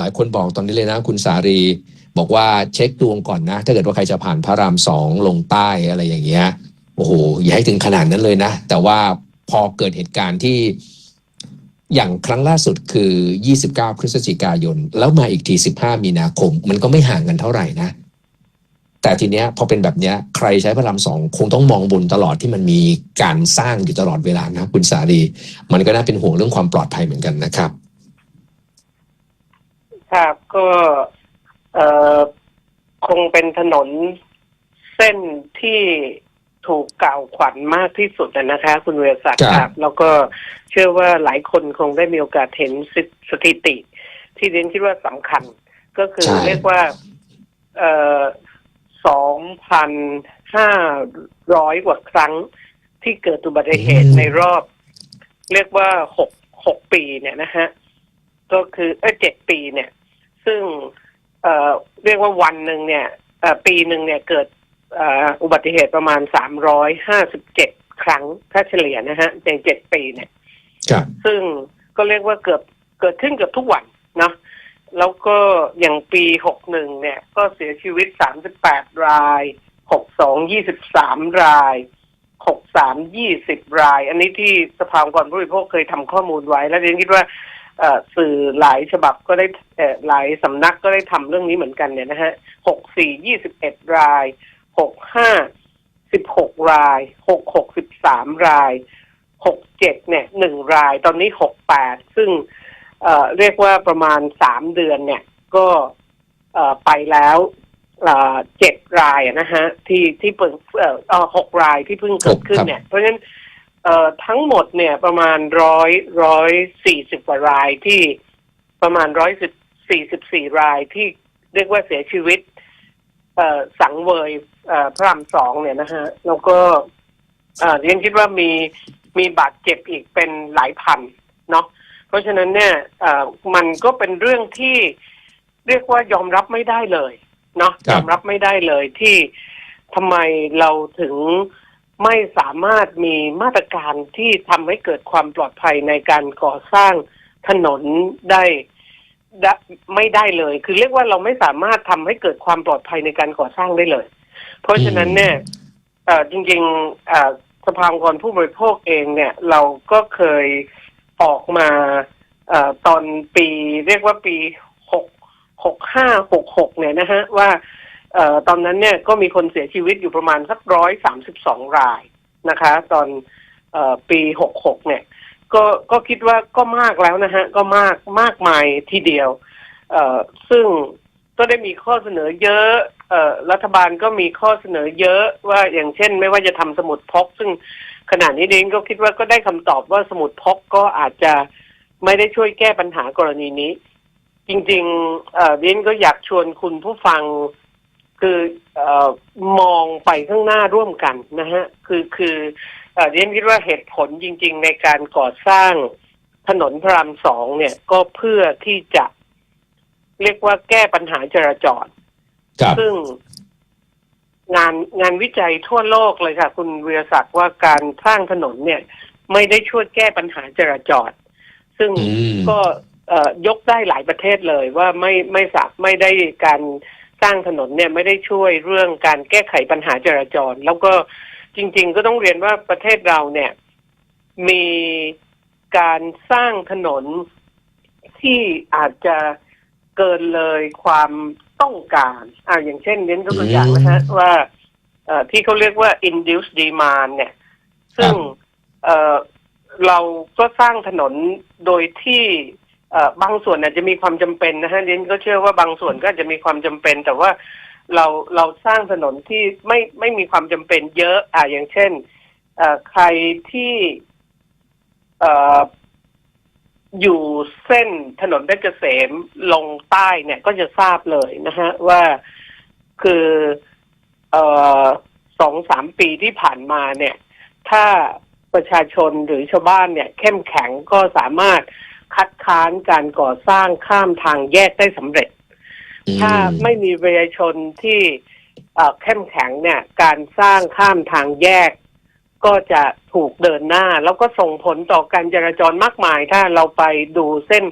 หลายคนบอกตอนนี้เลยนะ คุณสารี บอกว่าเช็คดวงก่อนนะ ถ้าเกิดว่าใครจะผ่านพระรามสองลงใต้อะไรอย่างเงี้ยโอ้โหอย่าให้ถึงขนาดนั้นเลยนะ แต่ว่าพอเกิดเหตุการณ์ที่อย่างครั้งล่าสุดคือ 29 พฤศจิกายน แล้วมาอีกที 15 มีนาคม มันก็ไม่ห่างกันเท่าไหร่นะ แต่ทีเนี้ยพอเป็นแบบเนี้ยใครใช้พระรามสองคงต้องมองบนตลอดที่มันมีการสร้างอยู่ตลอดเวลานะคุณสารีมันก็น่าเป็นห่วงเรื่องความปลอดภัยเหมือนกันนะครับ ครับก็เอ่อคงเป็นถนนเส้นที่ถูกกล่าวขวัญมากที่สุดนะนะคะ คุณเวรศักดิ์ครับครับแล้วก็เชื่อว่าหลายคนคงได้มีโอกาสเห็นสสถิติ ที่เรียนคิดว่าสำคัญ ก็คือใช่ เรียกว่าเอ่อสองพันห้าร้อยกว่าครั้งที่เกิดอุบัติเหตุในรอบ เรียกว่าหกหกปีเนี่ยนะฮะ ก็คือเออเจ็ดปีเนี่ย ซึ่งเอ่อเรียกว่าวันหนึ่งเนี่ยเอ่อปีหนึ่งเนี่ยเกิดเอ่ออุบัติเหตุประมาณสามร้อยห้าสิบเจ็ดครั้งถ้าเฉลี่ยนะฮะในเจ็ดปีเนี่ยครับซึ่งก็เรียกว่าเกือบเกิดขึ้นเกือบทุกวันเนาะแล้วก็อย่างปีหกหนึ่งเนี่ย ก็เสียชีวิตสามสิบแปดรายหกสองยี่สิบสามรายหกสามยี่สิบราย อันนี้ที่สภาองค์กรผู้บริโภคเคยทำข้อมูลไว้ แล้วเรียนคิดว่าเอ่อ สื่อหลายฉบับก็ได้หลายสำนักก็ได้ทำเรื่องนี้เหมือนกันเนี่ยนะฮะหกสี่ยี่สิบเอ็ดรายหกห้าสิบหกรายหกหกสิบสามรายหกเจ็ดเนี่ยหนึ่งรายตอนนี้หกแปดซึ่งเเรียกว่าประมาณสามเดือนเนี่ยก็ไปแล้วเจ็ดรายนะฮะที่ที่เพิ่งเออหกรายที่เพิ่งเกิดขึ้นเนี่ย เพราะฉะนั้น เอ่อทั้งหมดเนี่ยประมาณร้อยร้อยสี่สิบกว่ารายที่ประมาณร้อยสิบสี่สิบสี่รายที่เรียกว่าเสียชีวิต เอ่อสังเวยเอ่อพระรามสองเนี่ยนะฮะ แล้วก็เอ่อเรียนคิดว่ามีมีบาดเจ็บอีกเป็นหลายพันเนาะเพราะฉะนั้นเนี่ยเอ่อมันก็เป็นเรื่องที่เรียกว่ายอมรับไม่ได้เลย เนาะครัยบอมรับไม่ได้เลยที่ทำไมเราถึง ไม่สามารถมีมาตรการที่ทำให้เกิดความปลอดภัยในการก่อสร้างถนนได้ไม่ได้เลย คือเรียกว่าเราไม่สามารถทำให้เกิดความปลอดภัยในการก่อสร้างได้เลย เพราะฉะนั้นเนี่ยจริงๆสภาองค์กรผู้บริโภคเองเนี่ย เราก็เคยออกมาอตอนปี เรียกว่าปีหกหกห้าหกหกเนี่ยนะฮะว่า เอ่อตอนนั้นเนี่ยก็มีคนเสียชีวิตอยู่ประมาณสักร้อยสามสิบสองรายนะคะ ตอนเอ่อปีหกหกเนี่ย ก็ก็คิดว่าก็มากแล้วนะฮะ ก็มากมากมายทีเดียว เอ่อซึ่งก็ได้มีข้อเสนอเยอะเอ่อรัฐบาลก็มีข้อเสนอเยอะว่าอย่างเช่น ไม่ว่าจะทำสมุดพก ซึ่งขณะนี้เดนก็คิดว่าก็ได้คำตอบว่าสมุดพกก็อาจจะไม่ได้ช่วยแก้ปัญหากรณีนี้ จริงๆเอ่อเดนก็อยากชวนคุณผู้ฟัง คือเอ่อมองไปข้างหน้าร่วมกันนะฮะคือคือเอ่อเรียนคิดว่าเหตุผลจริง ๆ ในการก่อสร้างถนนพระรามสองเนี่ยก็เพื่อที่จะ เรียกว่าแก้ปัญหาจราจรครับซึ่งงานงานวิจัยทั่วโลกเลยค่ะ คุณวีรศักดิ์ว่าการสร้างถนนเนี่ย ไม่ได้ช่วยแก้ปัญหาจราจร ซึ่งอืมก็เอ่อยกได้หลายประเทศเลยว่าไม่ไม่สักไม่ได้การ สร้างถนนเนี่ยไม่ได้ช่วยเรื่องการแก้ไขปัญหาจราจร แล้วก็จริง ๆ ก็ต้องเรียนว่าประเทศเราเนี่ย มีการสร้างถนนที่อาจจะเกินเลยความต้องการอ่าอย่างเช่นเน้นตัวอย่างนะฮะว่าเอ่อที่เขาเรียกว่า induced demand เนี่ย ซึ่งเอ่อเราก็สร้างถนนโดยที่เอ่อ บางส่วนอาจจะมีความจำเป็นนะฮะเรนก็เชื่อว่าบางส่วนก็อาจจะมีความจำเป็น แต่ว่าเราเราสร้างถนนที่ไม่ไม่มีความจำเป็นเยอะอ่าอย่างเช่นเอ่อใครที่เอ่ออยู่เส้นถนนเพชรเกษมลงใต้เนี่ยก็จะทราบเลยนะฮะว่าคือเอ่อสองสามปีที่ผ่านมาเนี่ย ถ้าประชาชนหรือชาวบ้านเนี่ย เข้มแข็งก็สามารถ คัดค้านการก่อสร้างข้ามทางแยกได้สำเร็จ ถ้าไม่มีประชาชนที่เอ่อเข้มแข็งเนี่ย การสร้างข้ามทางแยก ก็จะถูกเดินหน้า แล้วก็ส่งผลต่อการจราจรมากมาย ถ้าเราไปดูเส้น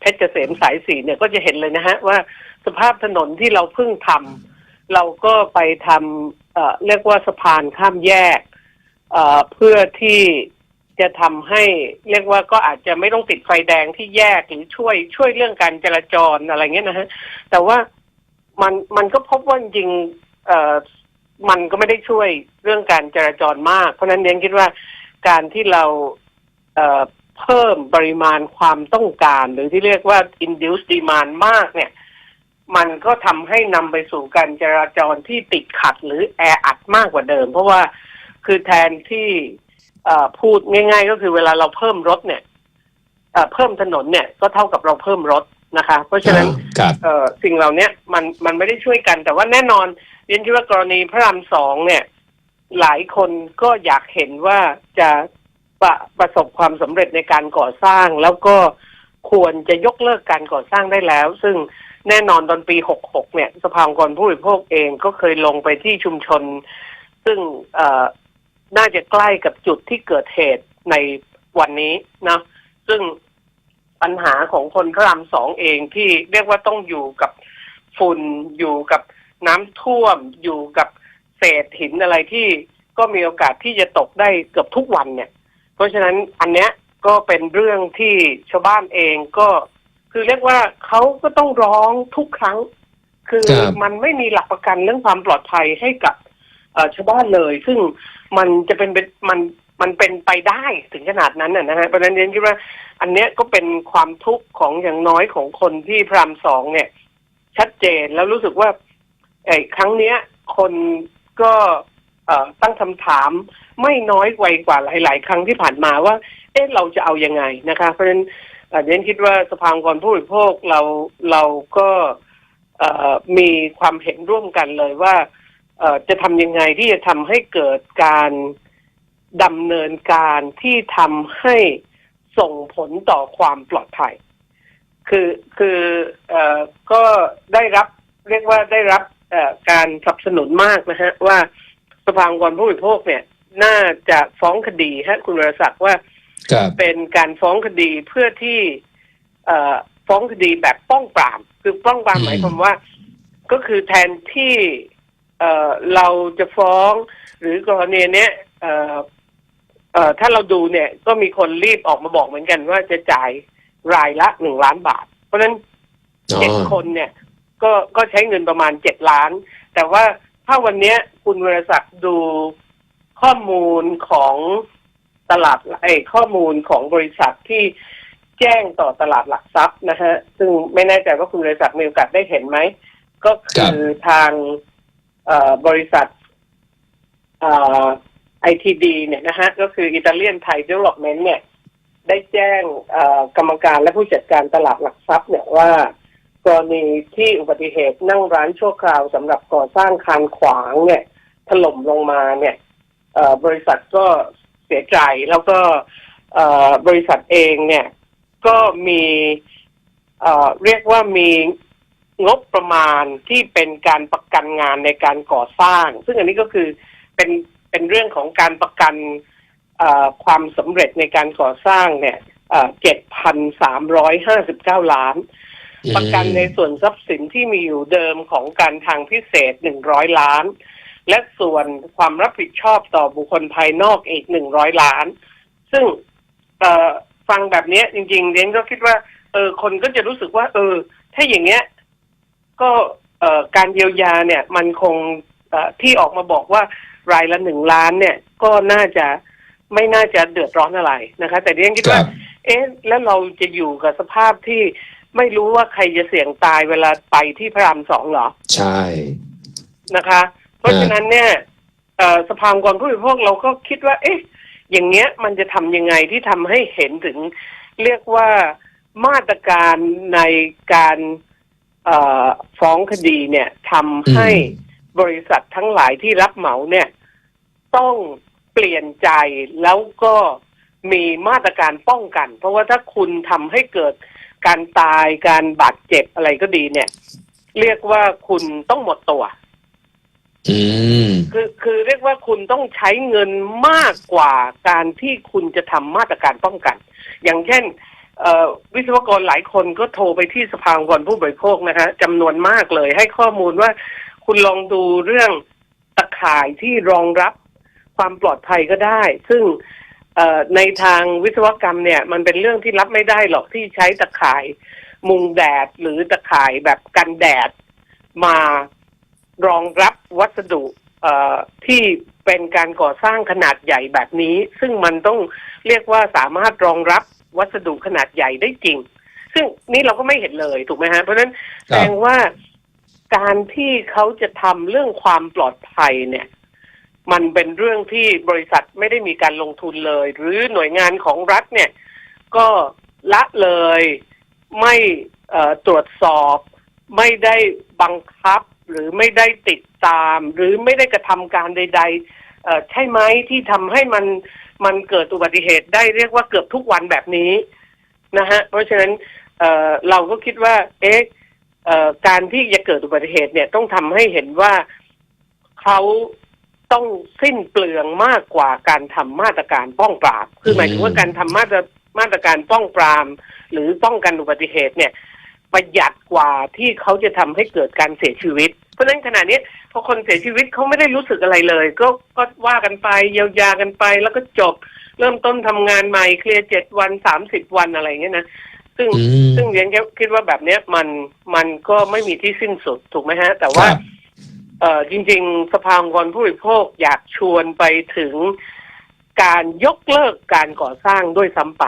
เพชรเกษมสายสี่เนี่ยก็จะเห็นเลยนะฮะ ว่าสภาพถนนที่เราเพิ่งทำเราก็ไปทำเอ่อเรียกว่าสะพานข้ามแยกเอ่อเพื่อที่ จะทำให้เรียกว่าก็อาจจะไม่ต้องติดไฟแดงที่แยกหรือช่วยช่วยเรื่องการจราจรอะไรเงี้ยนะฮะแต่ว่ามันมันก็พบว่าจริงเอ่อมันก็ไม่ได้ช่วยเรื่องการจราจรมาก เพราะฉะนั้นเน้นคิดว่าการที่เราเอ่อเพิ่มปริมาณความต้องการ หรือที่เรียกว่า induce demand มากเนี่ย มันก็ทำให้นำไปสู่การจราจรที่ติดขัดหรือแออัดมากกว่าเดิม เพราะว่าคือแทนที่ พูดง่าย ๆ ก็คือเวลาเราเพิ่มรถเนี่ยเอ่อเพิ่มถนนเนี่ยก็เท่ากับเราเพิ่มรถนะคะ เพราะฉะนั้นครับเอ่อสิ่งเหล่าเนี้ยมันมันไม่ได้ช่วยกัน แต่ว่าแน่นอนเรียนคิดว่ากรณีพระรามสองเนี่ย หลายคนก็อยากเห็นว่าจะประประสบความสำเร็จในการก่อสร้าง แล้วก็ควรจะยกเลิกการก่อสร้างได้แล้ว ซึ่งแน่นอนตอนปี 66 เนี่ย สภาองค์กรผู้บริโภคเองก็เคยลงไปที่ชุมชน ซึ่งเอ่อ น่าจะใกล้กับจุดที่เกิดเหตุในวันนี้นะ ซึ่งปัญหาของคนพระรามสองเองที่เรียกว่าต้องอยู่กับฝุ่นอยู่กับน้ำท่วม อยู่กับเศษหินอะไรที่ก็มีโอกาสที่จะตกได้เกือบทุกวันเนี่ย เพราะฉะนั้นอันเนี้ยก็เป็นเรื่องที่ชาวบ้านเองก็ คือเรียกว่าเขาก็ต้องร้องทุกครั้ง คือครับมันไม่มีหลักประกันเรื่องความปลอดภัยให้กับเอ่อ ชาวบ้านเลย ซึ่งมันจะเป็นเป็นมันมันเป็นไปได้ถึงขนาดนั้นน่ะนะฮะเพราะฉะนั้นเรียนคิดว่า อันเนี้ยก็เป็นความทุกข์ของอย่างน้อยของคนที่พรามสองเนี่ย ชัดเจนแล้วรู้สึกว่าไอ้ครั้งเนี้ย คนก็เอ่อตั้งคำถามไม่น้อยกว่ากว่าหลาย ๆ ครั้งที่ผ่านมาว่า เอ๊ะเราจะเอายังไงนะคะ เพราะฉะนั้นเรียนคิดว่าสภาองค์กรผู้บริโภคเราเราก็เอ่อมีความเห็นร่วมกันเลยว่า จะทำยังไงที่จะทำให้เกิดการดำเนินการที่ทำให้ส่งผลต่อความปลอดภัย คือคือเอ่อก็ได้รับเรียกว่าได้รับเอ่อการสนับสนุนมากนะฮะว่าสภาองค์กรผู้บริโภคเนี่ย น่าจะฟ้องคดีฮะคุณวรศักดิ์ว่าครับเป็นการฟ้องคดีเพื่อที่เอ่อฟ้องคดีแบบป้องปราม คือป้องปรามอืมหมายความว่า ก็คือแทนที่ เอ่อเราจะฟ้อง หรือกรณีเนี้ยเอ่อเอ่อถ้าเราดูเนี่ยก็มีคนรีบออกมาบอกเหมือนกันว่าจะจ่ายรายละหนึ่งล้านบาท เพราะฉะนั้นอ๋อเจ็ดคนเนี่ย ก็ก็ใช้เงินประมาณเจ็ดล้าน แต่ว่าถ้าวันเนี้ยคุณวรศักดิ์ดูข้อมูลของตลาดไอ้ยข้อมูลของบริษัทที่แจ้งต่อตลาดหลักทรัพย์นะฮะ ซึ่งไม่แน่ใจว่าคุณบริษัทมีโอกาสได้เห็นไหม ก็คือทางเอ่อ บริษัทไอทีดีเนี่ยนะฮะก็คืออิตาเลียนไทยเดเวล็อปเมนต์เนี่ย ได้แจ้งกรรมการและผู้จัดการตลาดหลักทรัพย์เนี่ยว่ากรณีที่อุบัติเหตุนั่งร้านชั่วคราวสำหรับก่อสร้างคานขวางเนี่ย ถล่มลงมาเนี่ยบริษัทก็เสียใจแล้วก็บริษัทเองเนี่ย ก็มีเรียกว่ามี งบประมาณที่เป็นการประกันงานในการก่อสร้าง ซึ่งอันนี้ก็คือเป็นเป็นเรื่องของการประกันเอ่อความสำเร็จในการก่อสร้างเนี่ยเจ็ดพันสามร้อยห้าสิบเก้าล้าน ประกันในส่วนทรัพย์สินที่มีอยู่เดิมของการทางพิเศษหนึ่งร้อยล้าน และส่วนความรับผิดชอบต่อบุคคลภายนอกอีกหนึ่งร้อยล้าน ซึ่งเอ่อฟังแบบเนี้ยจริงๆเรนก็คิดว่าเออคนก็จะรู้สึกว่า เออ ถ้าอย่างเงี้ย ก็เอ่อการเยียวยาเนี่ยมันคงเอ่อที่ออกมาบอกว่ารายละหนึ่งล้านเนี่ยก็น่าจะไม่น่าจะเดือดร้อนอะไรนะคะ แต่เรนคิดคว่ารับเอ๊ะแล้วเราจะอยู่กับสภาพที่ไม่รู้ว่าใครจะเสี่ยงตายเวลาไปที่พระรามสองเหรอ ใช่นะคะ เพราะฉะนั้นเนี่ยเอ่อสภาองค์กรผู้บริโภคเราก็คิดว่า เอ๊ะ อย่างเงี้ยมันจะทำยังไงที่ทำให้เห็นถึงเรียกว่ามาตรการในการเอ่อ ฟ้องคดีเนี่ยทำให้บริษัททั้งหลายที่รับเหมาเนี่ย ต้องเปลี่ยนใจแล้วก็มีมาตรการป้องกัน เพราะว่าถ้าคุณทำให้เกิดการตายการบาดเจ็บอะไรก็ดีเนี่ย เรียกว่าคุณต้องหมดตัวอืมคือคือเรียกว่าคุณต้องใช้เงินมากกว่าการที่คุณจะทำมาตรการป้องกัน อย่างเช่นเอ่อ วิศวกรหลายคนก็โทรไปที่สภาองค์กรผู้บริโภคนะคะจำนวนมากเลย ให้ข้อมูลว่าคุณลองดูเรื่องตะข่ายที่รองรับความปลอดภัยก็ได้ ซึ่งในทางวิศวกรรมเนี่ย มันเป็นเรื่องที่รับไม่ได้หรอกที่ใช้ตะข่ายมุงแดดหรือตะข่ายแบบกันแดดมารองรับวัสดุที่เป็นการก่อสร้างขนาดใหญ่แบบนี้ ซึ่งมันต้องเรียกว่าสามารถรองรับ วัสดุขนาดใหญ่ได้จริง ซึ่งนี่เราก็ไม่เห็นเลยถูกไหมฮะ เพราะฉะนั้นคแสรับดงว่าการที่เขาจะทำเรื่องความปลอดภัยเนี่ย มันเป็นเรื่องที่บริษัทไม่ได้มีการลงทุนเลย หรือหน่วยงานของรัฐเนี่ย ก็ละเลยไม่เอ่อตรวจสอบ ไม่ได้บังคับ หรือไม่ได้ติดตาม หรือไม่ได้กระทำการใดๆเอ่อใช่ไหมที่ทำให้มัน มันเกิดอุบัติเหตุได้เรียกว่าเกือบทุกวันแบบนี้นะฮะเพราะฉะนั้นเเราก็คิดว่า เอ๊ะการที่จะเกิดอุบัติเหตุเนี่ยต้องทำให้เห็นว่าเขาต้องสิ้นเปลืองมากกว่าการทำมาตรการป้องปรามคือหมายถึงว่าการทำมาตรมาตรการป้องปราม หรือป้องกันอุบัติเหตุเนี่ย ประหยัดกว่าที่เขาจะทำให้เกิดการเสียชีวิต เพราะฉะนั้นขณะนี้พอคนเสียชีวิตเขาไม่ได้รู้สึกอะไรเลย ก็ก็ว่ากันไปเยียวยากันไปแล้วก็จบ เริ่มต้นทำงานใหม่เคลียร์เจ็ดวันสามสิบวันอะไรอย่างเงี้ยนะซึ่งอืมซึ่งเรียนคิดว่าแบบเนี้ยมันมันก็ไม่มีที่สิ้นสุดถูกไหมฮะ แต่คว่ารับเอ่อจริง ๆ สภาองค์กรผู้บริโภคอยากชวนไปถึงการยกเลิกการก่อสร้างด้วยซ้ำไป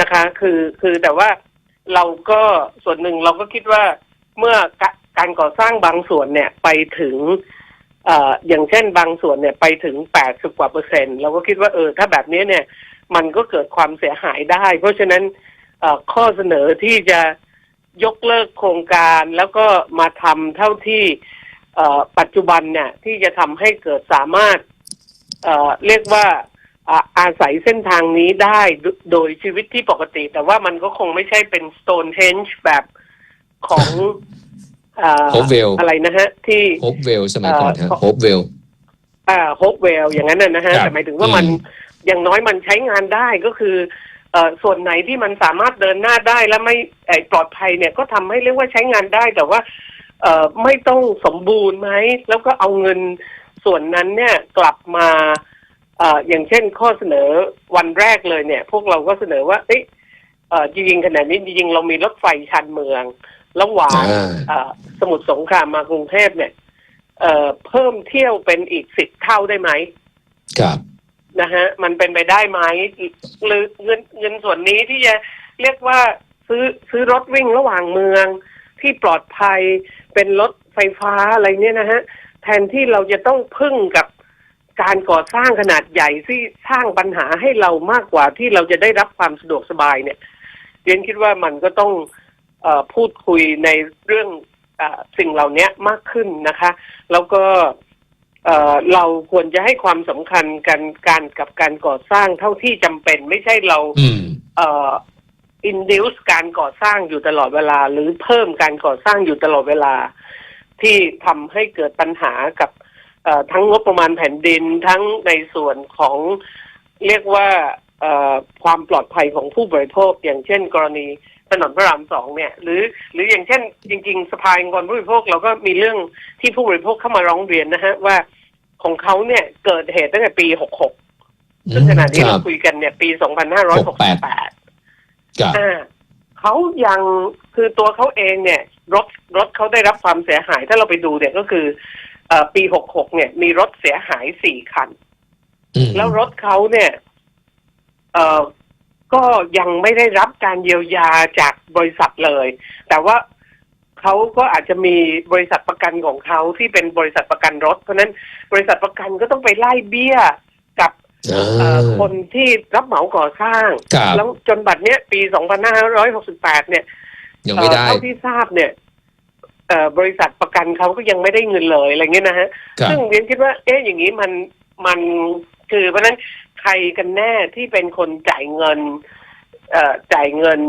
นะคะ คือคือแต่ว่า เราก็ส่วนหนึ่งเราก็คิดว่าเมื่อกการก่อสร้างบางส่วนเนี่ยไปถึงเอ่ออย่างเช่นบางส่วนเนี่ยไปถึงแปดสิบกว่าเปอร์เซ็นต์เราก็คิดว่าเออถ้าแบบนี้เนี่ย มันก็เกิดความเสียหายได้ เพราะฉะนั้นข้อเสนอที่จะยกเลิกโครงการแล้วก็มาทำเท่าที่ปัจจุบันเนี่ยที่จะทำให้เกิดสามารถเรียกว่า อ่าอาศัยเส้นทางนี้ได้โดโดยชีวิตที่ปกติ แต่ว่ามันก็คงไม่ใช่เป็น Stonehenge แบบของเอ่อโฮปเวลอะไรนะฮะ ที่โฮปเวลสมัยก่อนฮะเอ่อโฮปเวลอ่าโฮปเวลอย่างนั้นน่ะนะฮะครับแต่หมายถึงว่ามันอืมอย่างน้อยมันใช้งานได้ก็คือเอ่อส่วนไหนที่มันสามารถเดินหน้าได้และไม่เอ่อปลอดภัยเนี่ยก็ทำให้เรียกว่าใช้งานได้ แต่ว่าเอ่อไม่ต้องสมบูรณ์ไหมแล้วก็เอาเงินส่วนนั้นเนี่ยกลับมาเอ่ออย่างเช่นข้อเสนอวันแรกเลยเนี่ย พวกเราก็เสนอว่าเอ๊ะเอ่อจริงๆขณะนี้จริงๆเรามีรถไฟชานเมือง ระหว่างอ่าเอ่อสมุทรสงครามมากรุงเทพเนี่ยเอ่อเพิ่มเที่ยวเป็นอีกสิบเท่าได้ไหมครับนะฮะมันเป็นไปได้ไหมหรือเงินเงินส่วนนี้ที่จะเรียกว่าซื้อซื้อรถวิ่งระหว่างเมืองที่ปลอดภัยเป็นรถไฟฟ้าอะไรเนี่ยนะฮะแทนที่เราจะต้องพึ่งกับ การก่อสร้างขนาดใหญ่ที่สร้างปัญหาให้เรามากกว่าที่เราจะได้รับความสะดวกสบายเนี่ยเรียนคิดว่ามันก็ต้องเออพูดคุยในเรื่องเออสิ่งเหล่านี้มากขึ้นนะคะ แล้วก็เอ่อเราควรจะให้ความสำคัญกันการกับการก่อสร้างเท่าที่จำเป็น ไม่ใช่เราอืมเอ่อ induce การก่อสร้างอยู่ตลอดเวลา หรือเพิ่มการก่อสร้างอยู่ตลอดเวลา ที่ทำให้เกิดปัญหากับเอ่อ ทั้งงบประมาณแผ่นดินทั้งในส่วนของเรียกว่าเอ่อความปลอดภัยของผู้บริโภค อย่างเช่น กรณีถนนพระรามสองเนี่ย หรือหรืออย่างเช่น จริง ๆ สภาองค์กรผู้บริโภคเราก็มีเรื่องที่ผู้บริโภคเข้ามาร้องเรียนนะฮะว่าของเขาเนี่ยเกิดเหตุตั้งแต่ปีหกหกซึ่งขณะนี้คเรารับคุยกันเนี่ย ปี2568ครับอ่าเขายังคือตัวเขาเองเนี่ย รถรถเขาได้รับความเสียหาย ถ้าเราไปดูเนี่ยก็คือ เอ่อปี66เนี่ย มีรถเสียหายสี่คันอืมแล้วรถเขาเนี่ยเอ่อก็ยังไม่ได้รับการเยียวยาจากบริษัทเลย แต่ว่าเขาก็อาจจะมีบริษัทประกันของเขาที่เป็นบริษัทประกันรถ เพราะฉะนั้นบริษัทประกันก็ต้องไปไล่เบี้ยกับอ่าเอ่อคนที่รับเหมาก่อสร้างครับแล้วจนบัดเนี้ยปี 2568 เนี่ยยังไม่ได้เอ่อเท่าที่ทราบเนี่ยเอ่อ บริษัทประกันเขาก็ยังไม่ได้เงินเลยอะไรเงี้ยนะฮะครับซึ่งเรียนคิดว่า เอ๊ะอย่างนี้มันมันคือเพราะฉะนั้นใครกันแน่ที่เป็นคนจ่ายเงินเอ่อจ่ายเงิน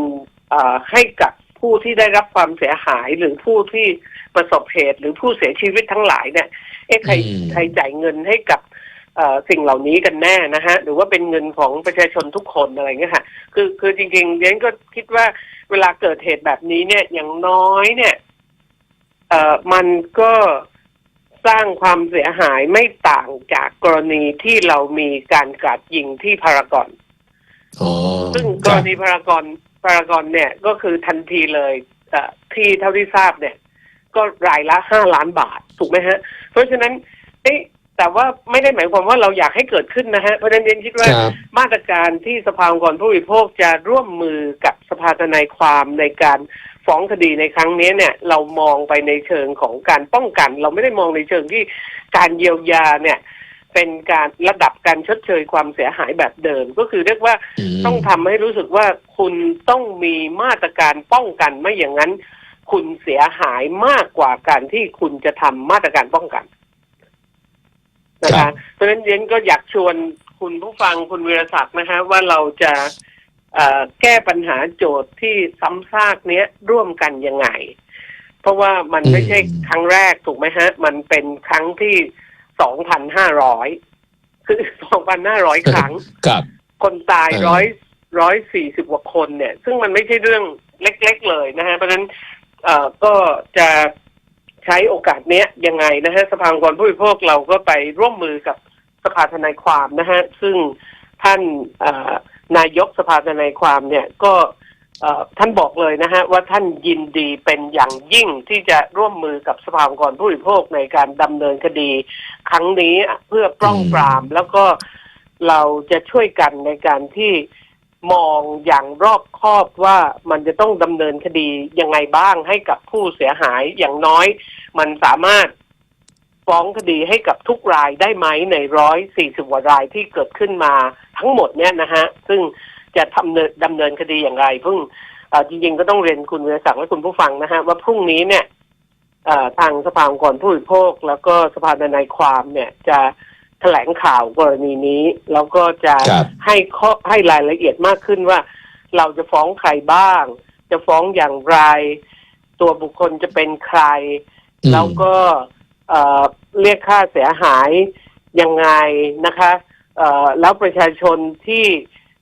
เอ่อให้กับผู้ที่ได้รับความเสียหายหรือผู้ที่ประสบเหตุหรือผู้เสียชีวิตทั้งหลายเนี่ยเอ๊ะใครอืมใครจ่ายเงินให้กับเอ่อสิ่งเหล่านี้กันแน่นะฮะ หรือว่าเป็นเงินของประชาชนทุกคนอะไรเงี้ยค่ะคือคือจริงๆเรียนก็คิดว่าเวลาเกิดเหตุแบบนี้เนี่ยอย่างน้อยเนี่ย เอ่อมันก็สร้างความเสียหายไม่ต่างจากกรณีที่เรามีการกราดยิงที่พารากอนอ๋อซึ่งคกรัรบณีพารากอนพารากอนเนี่ยก็คือทันทีเลยเอ่อที่เท่าที่ทราบเนี่ย ก็รายละห้าล้านบาทถูกไหมฮะ เพราะฉะนั้นเอ๊ะแต่ว่าไม่ได้หมายความว่าเราอยากให้เกิดขึ้นนะฮะ เพราะฉะนั้นเรียนคิดว่าครับมาตรการที่สภาองค์กรผู้บริโภคจะร่วมมือกับสภาทนายความในการ ฟ้องคดีในครั้งนี้เนี่ย เรามองไปในเชิงของการป้องกัน เราไม่ได้มองในเชิงที่การเยียวยาเนี่ย เป็นการระดับการชดเชยความเสียหายแบบเดิม ก็คือเรียกว่ามต้องทำให้รู้สึกว่าคุณต้องมีมาตรการป้องกันไม่อย่างนั้น คุณเสียหายมากกว่าการที่คุณจะทำมาตรการป้องกันนะครัคะบเพราะฉะนั้นเรียนก็อยากชวนคุณผู้ฟังคุณวีรศักดิ์นะคะว่าเราจะเอ่อ แก้ปัญหาโจทย์ที่ซ้ำซากเนี้ยร่วมกันยังไง เพราะว่ามันไม่ใช่ครั้งแรกถูกไหมฮะ มันเป็นครั้งที่สองพันห้าร้อยคือสองพันห้าร้อยครั้งครับคนตายเออร้อยร้อยสี่สิบกว่าคนเนี่ย ซึ่งมันไม่ใช่เรื่องเล็ก ๆ เลยนะฮะ เพราะฉะนั้นเอ่อก็จะใช้โอกาสเนี้ยยังไงนะฮะ สภาองค์กรผู้บริโภคเราก็ไปร่วมมือกับสภาทนายความนะฮะ ซึ่งท่านเอ่อ นายกสภาทนายความเนี่ยก็เอ่อท่านบอกเลยนะฮะว่าท่านยินดีเป็นอย่างยิ่งที่จะร่วมมือกับสภาองค์กรผู้บริโภคในการดำเนินคดี ครั้งนี้เพื่อปล้องปราม แล้วก็เราจะช่วยกันในการที่มองอย่างรอบคอบว่ามันจะต้องดำเนินคดียังไงบ้างให้กับผู้เสียหายอย่างน้อย มันสามารถ ฟ้องคดีให้กับทุกรายได้ไหมในร้อยสี่สิบกว่ารายที่เกิดขึ้นมาทั้งหมดเนี่ยนะฮะ ซึ่งจะทำเนินดำเนินคดีอย่างไรเพิ่งเอ่อจริงๆก็ต้องเรียนคุณวิรศักดิ์และคุณผู้ฟังนะฮะ ว่าพรุ่งนี้เนี่ยเอ่อทางสภาองค์กรผู้บริโภค แล้วก็สภาทนายความเนี่ยจะแถลงข่าวกรณีนี้ แล้วก็จะครับให้ข้อให้รายละเอียดมากขึ้นว่า เราจะฟ้องใครบ้าง จะฟ้องอย่างไร ตัวบุคคลจะเป็นใครอืมแล้วก็ เอ่อเรียกค่าเสียหายยังไงนะคะเอ่อแล้วประชาชนที่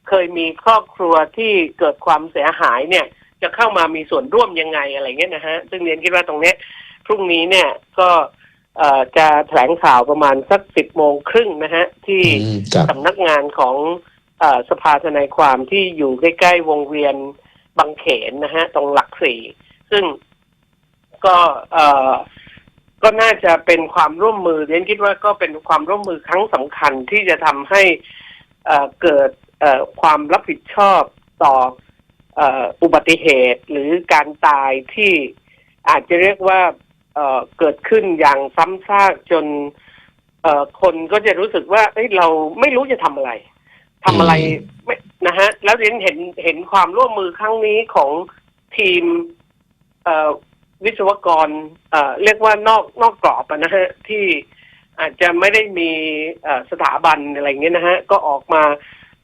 เคยมีครอบครัวที่เกิดความเสียหายเนี่ย จะเข้ามามีส่วนร่วมยังไงอะไรเงี้ยนะฮะซึ่งเรียนคิดว่าตรงเนี้ยพรุ่งนี้เนี่ยก็เอ่อจะแถลงข่าวประมาณสักสิบโมงครึ่งนะฮะ ที่อืมครับสำนักงานของเออสภาทนายความที่อยู่ใกล้ ๆ วงเวียนบางเขนนะฮะ ตรงหลักสี่ซึ่งก็เอ่อ ก็น่าจะเป็นความร่วมมือเรียนคิดว่าก็เป็นความร่วมมือครั้งสำคัญที่จะทำให้เอ่อเกิดเอ่อความรับผิดชอบต่อเอ่ออุบัติเหตุหรือการตายที่อาจจะเรียกว่าเอ่อเกิดขึ้นอย่างซ้ำซากจนเอ่อคนก็จะรู้สึกว่าเอ้ยเราไม่รู้จะทำอะไรทำอะไรไม่นะฮะ แล้วเรียนเห็นเห็นความร่วมมือครั้งนี้ของทีมเอ่อ วิศวกรเอ่อเรียกว่านอกนอกกรอบนะฮะที่อาจจะไม่ได้มีสถาบันอะไรเงี้ยนะฮะก็ออกมา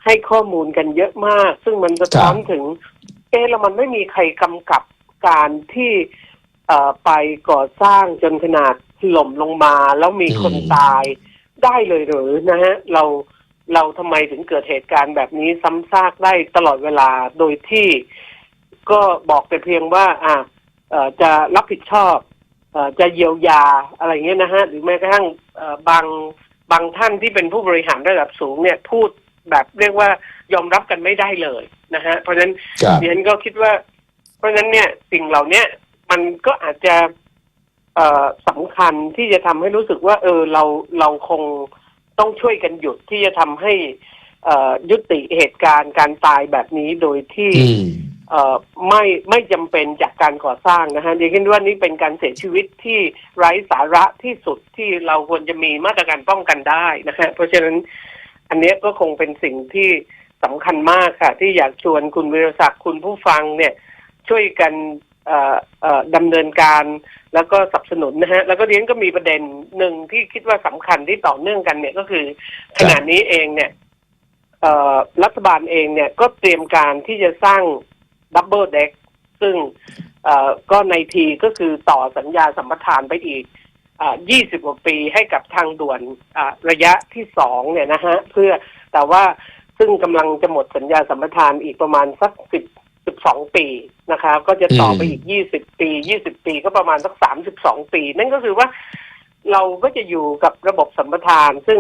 ให้ข้อมูลกันเยอะมาก ซึ่งมันสะท้อนถึง เอ๊ะแล้วมันไม่มีใครกำกับการที่ไปก่อสร้างจนขนาดถล่มลงมา แล้วมีคนตายได้เลยหรือนะฮะเราเราทำไมถึงเกิดเหตุการณ์แบบนี้ซ้ำซากได้ตลอดเวลาโดยที่ก็บอกแต่เพียงว่า อะเอ่อ จะรับผิดชอบเอ่อจะเยียวยาอะไรเงี้ยนะฮะหรือแม้กระทั่งเอ่อบางบางท่านที่เป็นผู้บริหารระดับสูงเนี่ยพูดแบบเรียกว่ายอมรับกันไม่ได้เลยนะฮะเพราะฉะนั้นครับดิฉันก็คิดว่า เพราะฉะนั้นเนี่ยสิ่งเหล่าเนี้ยมันก็อาจจะเอ่อสำคัญที่จะทำให้รู้สึกว่า เออเราเราคงต้องช่วยกันหยุดที่จะทำให้เอ่อยุติเหตุการณ์การตายแบบนี้โดยที่อืม เอ่อไม่ไม่จำเป็นจากการก่อสร้างนะฮะดิฉันว่านี่เป็นการเสียชีวิตที่ไร้สาระที่สุดที่เราควรจะมีมาตรการป้องกันได้นะฮะเพราะฉะนั้นอันเนี้ยก็คงเป็นสิ่งที่สำคัญมากค่ะ ที่อยากชวนคุณวิรศักดิ์คุณผู้ฟังเนี่ย ช่วยกันเอ่อเอ่อดำเนินการแล้วก็สนับสนุนนะฮะแล้วก็เรียนก็มีประเด็นหนึ่งที่คิดว่าสำคัญที่ต่อเนื่องกันเนี่ยก็คือ ขณะนี้เองเนี่ยเอ่อรัฐบาลเองเนี่ยก็เตรียมการที่จะสร้าง ดับเบิลเด็กซึ่งเอ่อก็ในทีก็คือต่อสัญญาสัมปทานไปอีกอ่า20กว่าปีให้กับทางด่วนอ่าระยะที่สองเนี่ยนะฮะเพื่อแต่ว่าซึ่งกำลังจะหมดสัญญาสัมปทานอีกประมาณสักสิบสิบสองปีนะคะก็จะต่อไปอีก20ปี20ปีก็ประมาณสัก32ปี นั่นก็คือว่าเราก็จะอยู่กับระบบสัมปทาน ซึ่ง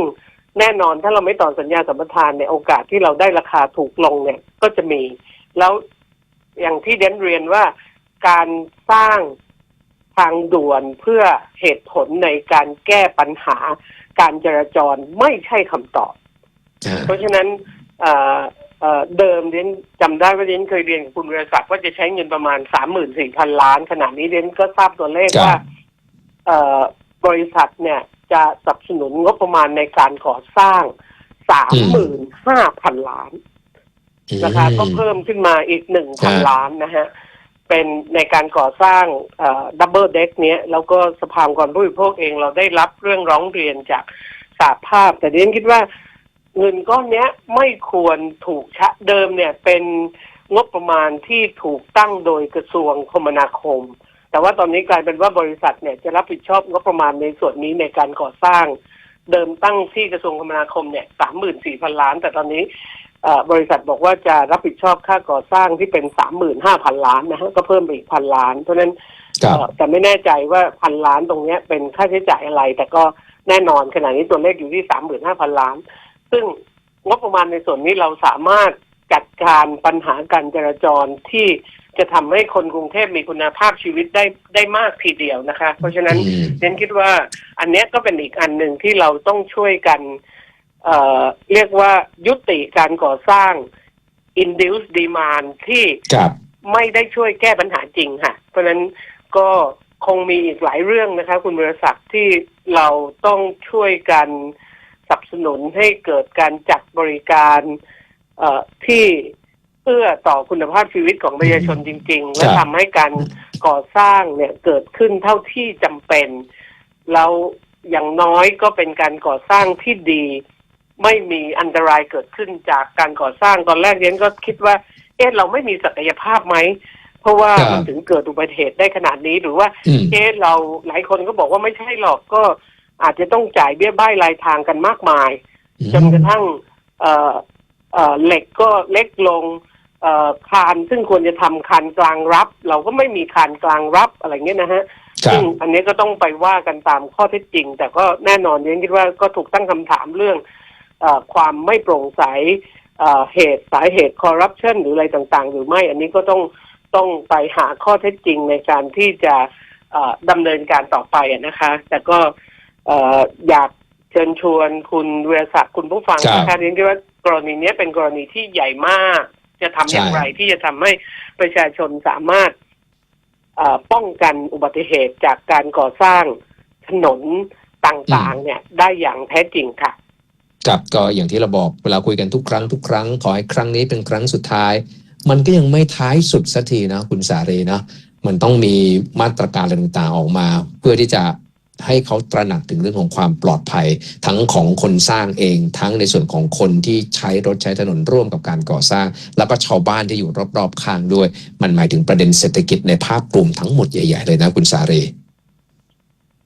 แน่นอนถ้าเราไม่ต่อสัญญาสัมปทานเนี่ยโอกาสที่เราได้ราคาถูกลงเนี่ยก็จะมี แล้ว อย่างที่เดนเรียนว่าการสร้างทางด่วนเพื่อเหตุผลในการแก้ปัญหา การจราจรไม่ใช่คำตอบอ่าเพราะฉะนั้นเอ่อเอ่อเดิมเรียนจำได้ว่าเรียนเคยเรียนกับคุณวิรศักดิ์ว่าจะใช้เงินประมาณสามหมื่นสี่พันล้าน ขณะนี้เรียนก็ทราบตัวเลขครับว่าเอ่อบริษัทเนี่ยจะสนับสนุนงบประมาณในการก่อสร้างสามหมื่นห้าพันล้าน นะคะอืมก็เพิ่มขึ้นมาอีกหนึ่งพันฮะล้านนะฮะเป็นในการก่อสร้างดับเบิลเด็กเนี้ยแล้วก็สภาองค์กรผู้บริโภคเองเราได้รับเรื่องร้องเรียนจากสาภาพ แต่เรียนคิดว่าเงินก้อนเนี้ยไม่ควรถูกชะเดิมเนี่ยเป็นงบประมาณที่ถูกตั้งโดยกระทรวงคมนาคม แต่ว่าตอนนี้กลายเป็นว่าบริษัทเนี่ยจะรับผิดชอบงบประมาณในส่วนนี้ในการก่อสร้าง เดิมตั้งที่กระทรวงคมนาคมเนี่ยสามหมื่นสี่พันล้าน แต่ตอนนี้เอ่อ บริษัทบอกว่าจะรับผิดชอบค่าก่อสร้างที่เป็นสามหมื่นห้าพันล้านนะฮะก็เพิ่มไปอีกพันล้าน เพราะฉะนั้นครับเอ่อแต่ไม่แน่ใจว่าพันล้านตรงเนี้ยเป็นค่าใช้จ่ายอะไร แต่ก็แน่นอนขณะนี้ตัวเลขอยู่ที่สามหมื่นห้าพันล้าน ซึ่งงบประมาณในส่วนนี้เราสามารถจัดการปัญหาการจราจรที่จะทำให้คนกรุงเทพมีคุณภาพชีวิตได้ได้มากทีเดียวนะคะ เพราะฉะนั้นอืมเรียนคิดว่าอันเนี้ยก็เป็นอีกอันหนึ่งที่เราต้องช่วยกัน เอ่อเรียกว่ายุติการก่อสร้าง induce demand ที่ครับ ไม่ได้ช่วยแก้ปัญหาจริงค่ะ เพราะฉะนั้นก็คงมีอีกหลายเรื่องนะคะ คุณบริษัทที่เราต้องช่วยกันสนับสนุนให้เกิดการจัดบริการเอ่อที่เอื้อต่อคุณภาพชีวิตของประชาชนจริง ๆ และครับทำให้การก่อสร้างเนี่ยเกิดขึ้นเท่าที่จำเป็นแล้วอย่างน้อยก็เป็นการก่อสร้างที่ดี ไม่มีอันตรายเกิดขึ้นจากการก่อสร้างตอนแรกเรียนก็คิดว่า เอ๊ะเราไม่มีศักยภาพไหม เพราะว่าครับมันถึงเกิดอุบัติเหตุได้ขนาดนี้หรือว่าอืมเอ๊ะเราหลายคนก็บอกว่าไม่ใช่หรอกก็อาจจะต้องจ่ายเบี้ยบ้ายรายทางกันมากมายจนกระทั่งเอ่อเอ่อเหล็กก็เล็กลงเอ่อคานซึ่งควรจะทำคานกลางรับ เราก็ไม่มีคานกลางรับอะไรเงี้ยนะฮะครัซึ่บงอันนี้ก็ต้องไปว่ากันตามข้อเท็จจริง แต่ก็แน่นอนเรียนคิดว่าก็ถูกตั้งคำถามเรื่องเออ ความไม่โปร่งใสเอ่อเหตุสาเหตุคอร์รัปชันหรืออะไรต่างๆ หรือไม่อันนี้ก็ต้องต้องไปหาข้อเท็จจริงในการที่จะเอ่อดำเนินการต่อไปอะนะคะ แต่ก็เอ่ออยากเชิญชวนคุณเวรศักดิ์คุณผู้ฟังครับนะคะเรียนคิดว่ากรณีเนี้ยเป็นกรณีที่ใหญ่มาก จะทำอย่างใช่ไรที่จะทำให้ประชาชนสามารถเอ่อป้องกันอุบัติเหตุจากการก่อสร้างถนนต่างๆ เนี่ยได้อย่างแท้จริงค่ะ ครับก็อย่างที่เราบอกเวลาคุยกันทุกครั้งทุกครั้งขอให้ครั้งนี้เป็นครั้งสุดท้าย มันก็ยังไม่ท้ายสุดสักทีนะคุณสาเรนะมันต้องมีมาตรการอะไรต่างๆออกมา เพื่อที่จะให้เขาตระหนักถึงเรื่องของความปลอดภัย ทั้งของคนสร้างเอง ทั้งในส่วนของคนที่ใช้รถใช้ถนนร่วมกับการก่อสร้าง แล้วก็ชาวบ้านที่อยู่รอบๆข้างด้วย มันหมายถึงประเด็นเศรษฐกิจในภาพรวมทั้งหมดใหญ่ ๆ เลยนะคุณสาเร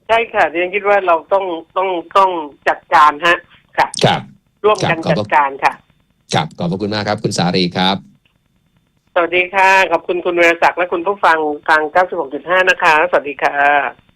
ใช่ค่ะเรียนคิดว่าเราต้องต้องต้องจัดการฮะ ค่ะครับร่วมกันครับขอบจัพดระการค่ะครับขอบพระคุณมากครับ คุณสารีครับ สวัสดีค่ะ ขอบคุณคุณเวรศักดิ์และคุณผู้ฟังทาง 96.5 นะคะ สวัสดีค่ะ